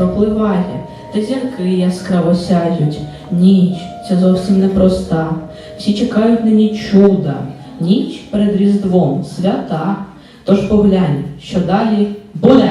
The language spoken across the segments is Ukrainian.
пропливає, та зірки яскраво сяють. Ніч ця зовсім непроста. Всі чекають нині чуда, ніч перед Різдвом свята. Тож поглянь, що далі буде.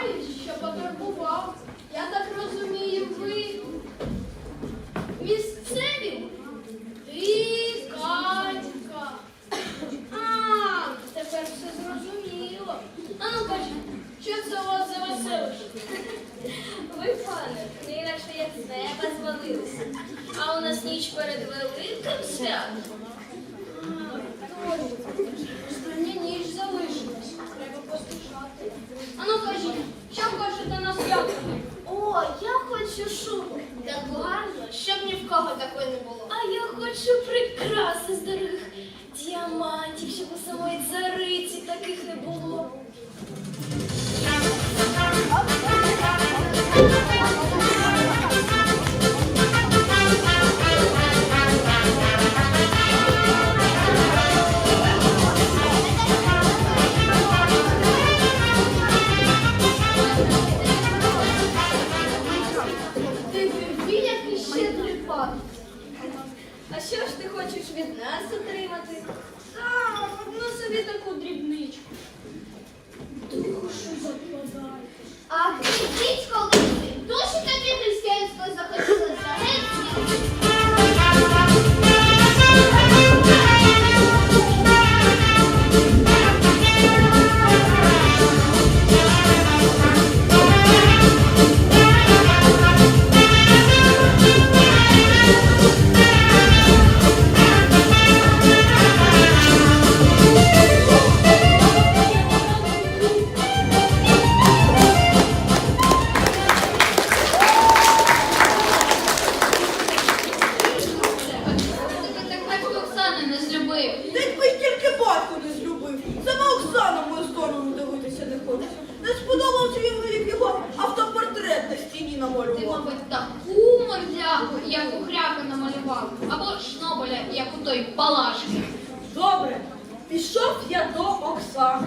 Ai, chamou a vovó. той Палашки. Добре, пішов я до Оксани.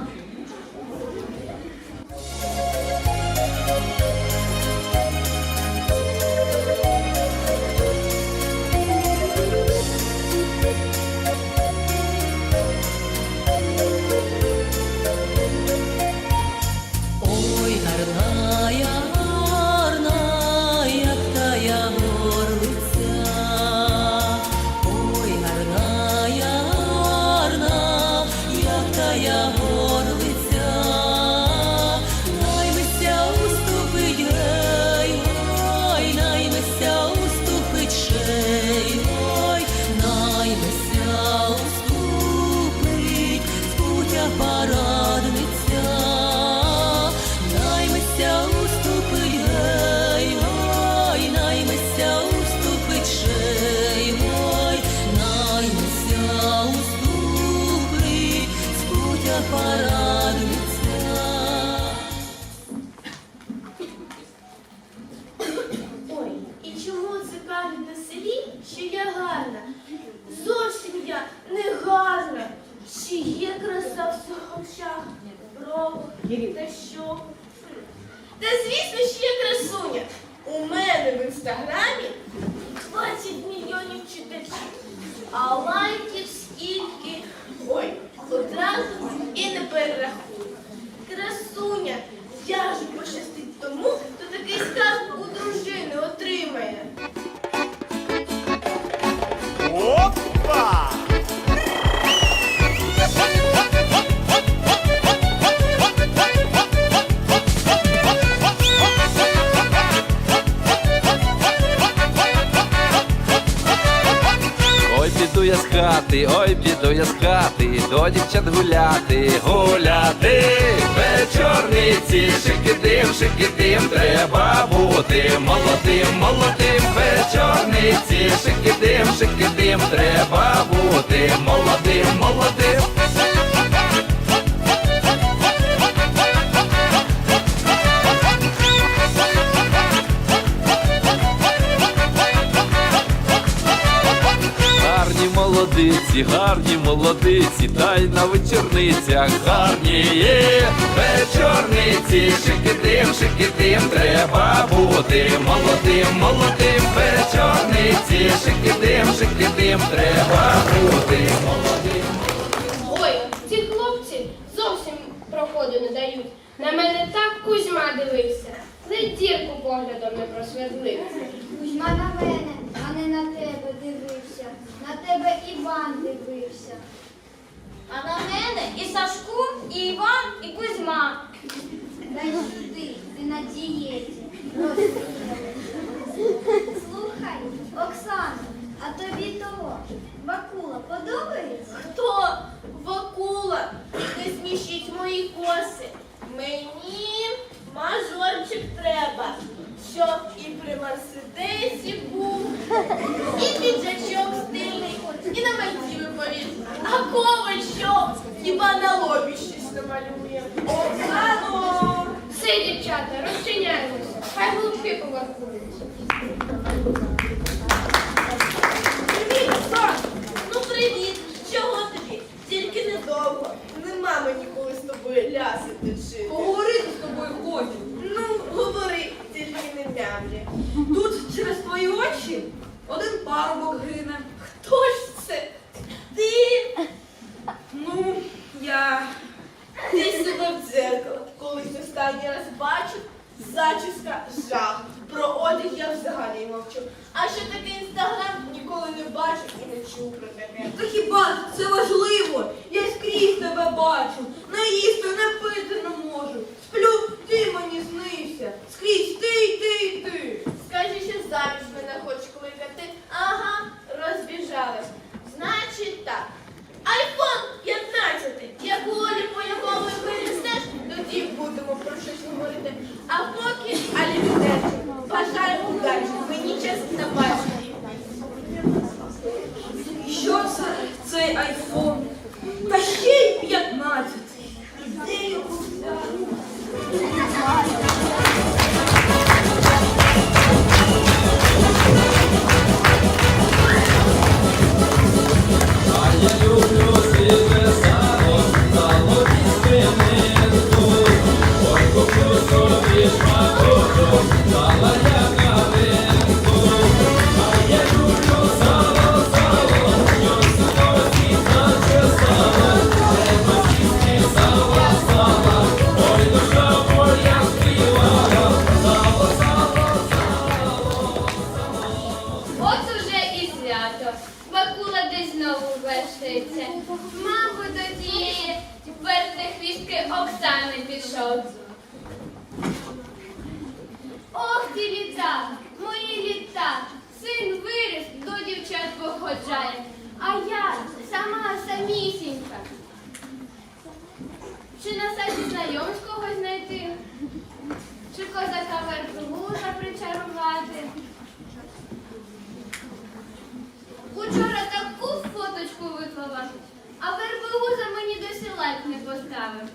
Та що? Та звісно, ще красуня. У мене в інстаграмі 20 мільйонів читачів. А лайків скільки? Ой, одразу і не перерахую. Красуня, я ж пощастить тому, хто такий скарб у дружини отримає. Хати, ой, піду я з хати, до дівчат гуляти, гуляти, вечорниці, шикидим, шикидим, треба бути молодим, молодим, вечорниці, шикидим, шикидим, треба бути молодим, молодим. Молодиці, гарні молодиці, та й на вечорницях гарні є вечорниці, шикидим, шикидим, треба бути молодим, молодим, вечорниці, шикидим, шикидим, треба бути молодим. Ой, ці хлопці зовсім проходу не дають. На мене так Кузьма дивився. Ледь дірку поглядом не просвердлив. Кузьма на мене, а не на тебе дивився. На тебе Іван дивився. А на мене і Сашку, і Іван, і Кузьма. Дай сюди, ти на дієті. Слухай, Оксано, а тобі того Бакула подобається? Хто? Вакула, не смішіть мої коси. Мені мажорчик треба, щоб і при Мерседесі був, і піджачок стильний, і на мальтіві повіз. А коваль що? Хіба на лобі намалює? Все, дівчата, розчиняємося. Хай голубки поваркуються. Привіт, Оксан! Ну привіт! Чого тобі? Тільки недовго. Нема мені коли з тобою лясити жити. Поговорити з тобою хочу. Ну, говори, тільки не мямлі. Тут через твої очі один парубок гине. Хто ж це? Ти? Ну, я. Ти себе в дзеркало. Колись останній раз бачив, зачіска жах. Про одяг я взагалі мовчу. А що таке інстаграм, ніколи не бачив і не чув про таке. Та хіба це важливо? Я скрізь тебе бачу. Не їсти, не пити хвістки Оксани пішов. Ох ті літа, мої літа, син виріс, до дівчат походжає, а я сама самісінька. Чи на сайті знайомств когось знайти? Чи козака верблюда причарувати? Учора таку фоточку виклала, а вербовуза мені досі лайк не поставив.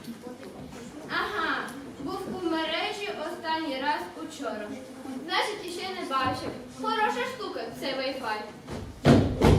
Ага, був у мережі останній раз учора. Значить, іще не бачив. Хороша штука цей Wi-Fi.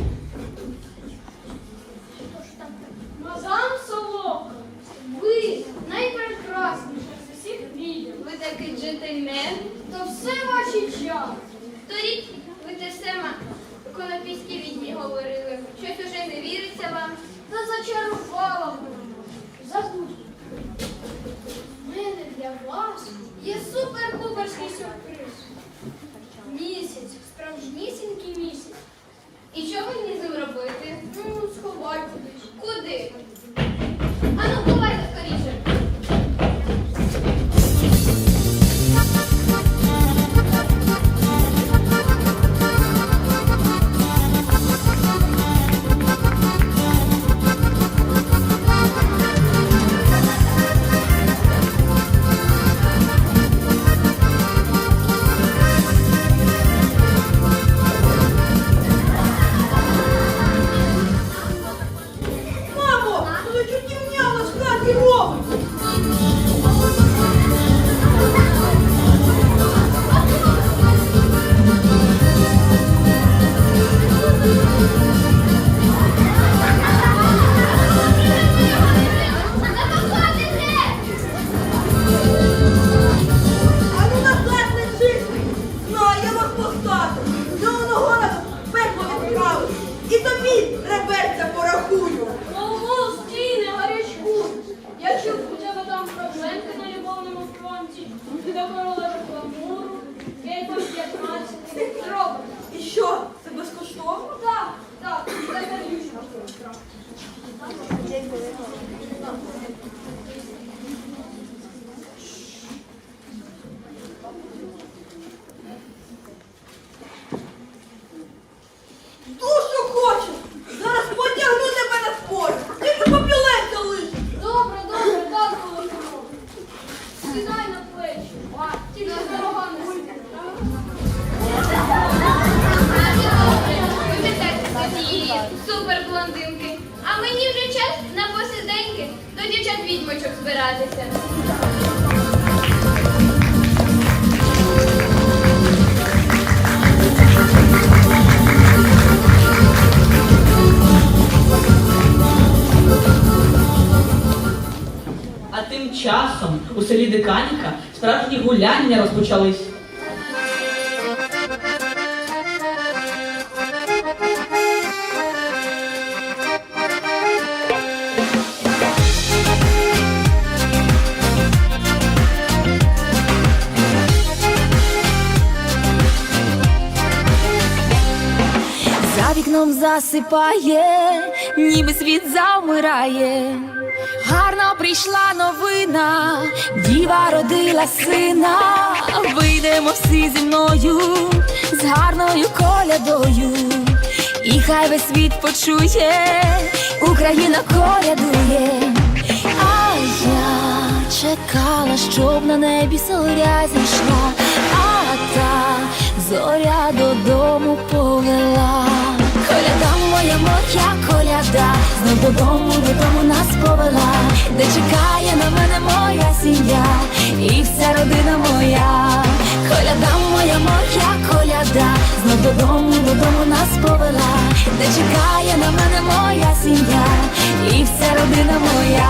Диканіка справжні гуляння розпочались. За вікном засипає, ніби світ завмирає. Гарно прийшла новина, діва родила сина. Вийдемо всі зі мною з гарною колядою. І хай весь світ почує, Україна колядує. А я чекала, щоб на небі зоря зійшла, а та зоря додому повела. Коляда моя, моя додому, додому нас повела, де чекає на мене моя сім'я і вся родина моя. Коляда моя, моя коляда, знов додому, додому нас повела, де чекає на мене моя сім'я і вся родина моя.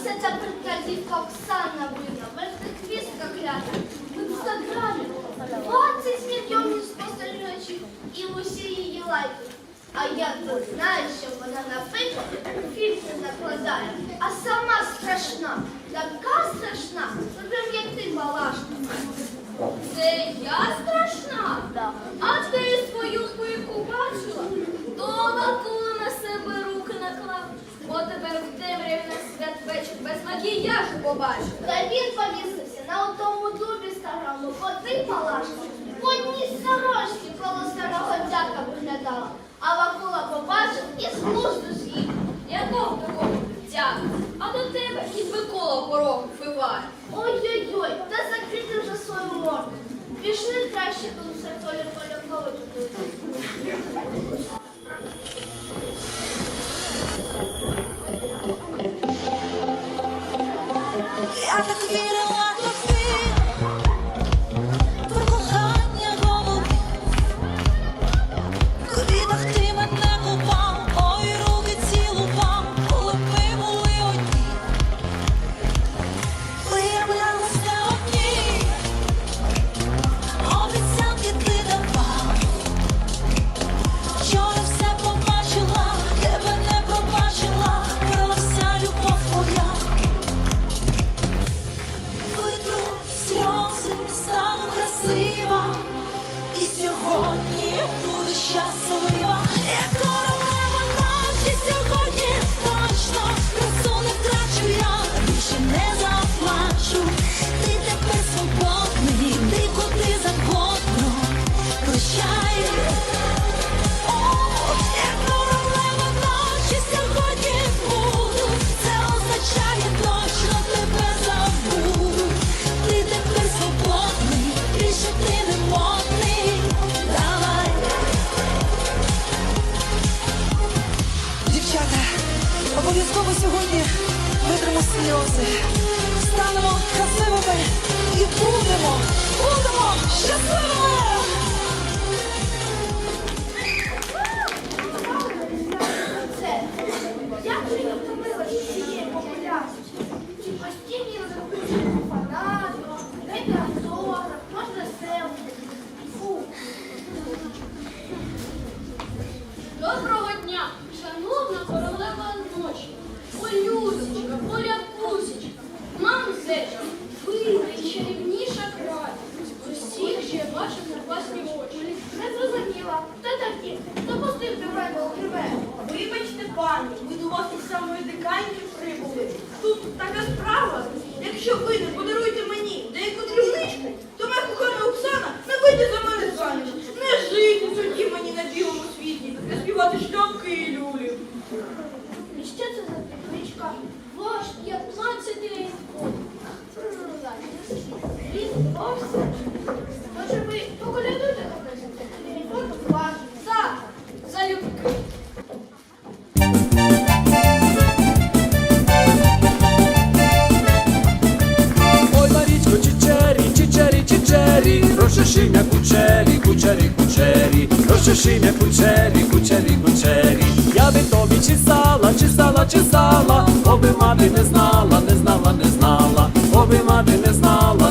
Все ця приказівка Оксана вина, винна, вертихвістка клята. В інстаграмі 20 мільйонів спостерігачів і усі її лайки. А я то знаю, що вона напише, фільтри накладає, а сама страшна, така страшна, прям як ти балашна. Це я страшна? А ти свою пику бачила? То вакула Тепер в темряві на святвечір без макіяжу побачила. Та він повісився на отому дубі старому, бо ти палашка. В одній сорочці коло старого дяка виглядала. А вакула побачив і з глузду з'їв. Якого такого дяка? А до тебе і Микола порог вбиває. Ой-ой-ой, та закрити вже свою морду. Пішли краще коли до Сертолі Поляковича. Я Обов'язково сьогодні витримо сльози. Станемо красивими і будемо, будемо щасливими! 就贵的不 чичері, чичері, розчешимя кучері, кучері, кучері, розчешимя кучері, кучері, кучері. Я би тобі чесала, чесала, чесала, оби мати не знала, не знала, не знала, оби мати не знала,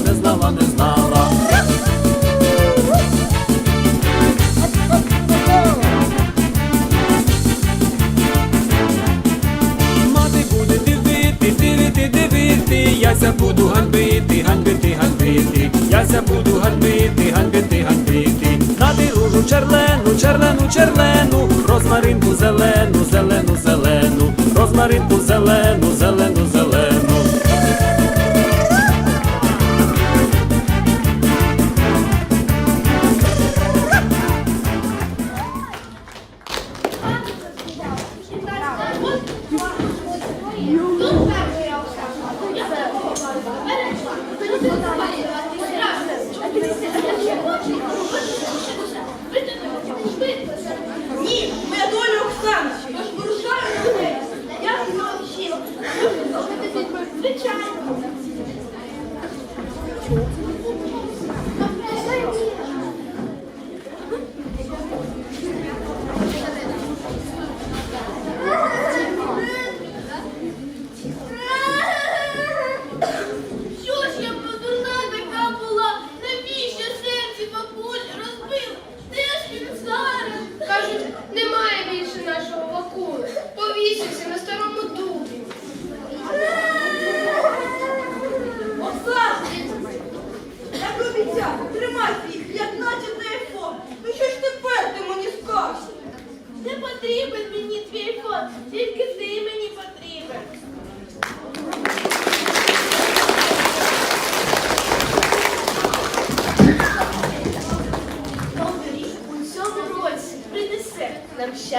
ганьбити, буду ганьбити, ганьбити, ганьбити. На ружу черлену, черлену, черлену, розмаринку зелену, зелену, зелену, розмаринку зелену, зелену, зелену.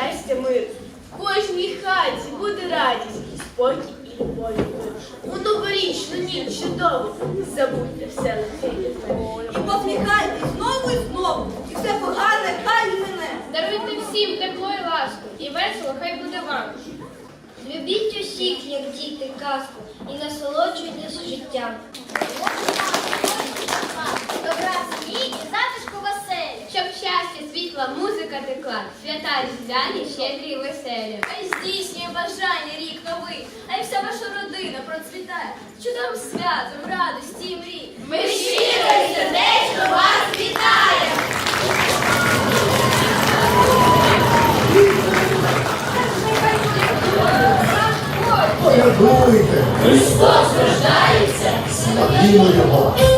Щастя мир. В кожній хаті буде радість, спокій і любов. У новорічну ніч чудову забудьте все лихе і посміхайтесь знову і знову. І все погане хай мене. Даруйте всім тепло і ласку, і весело хай буде вам. Любіть усіх, як діти, казку, і насолоджуйтесь життям. Добра сні і затишку веселі, щоб щастя, світла, музика текла, свята різдвяні, щедрі і веселі. Хай здійснює бажання рік новий, а й вся ваша родина процвітає чудовим святом, радості і мрій. Ми щиро і сердечно вас вітаємо! Колядуйте! Христос рождається! Славімо Його!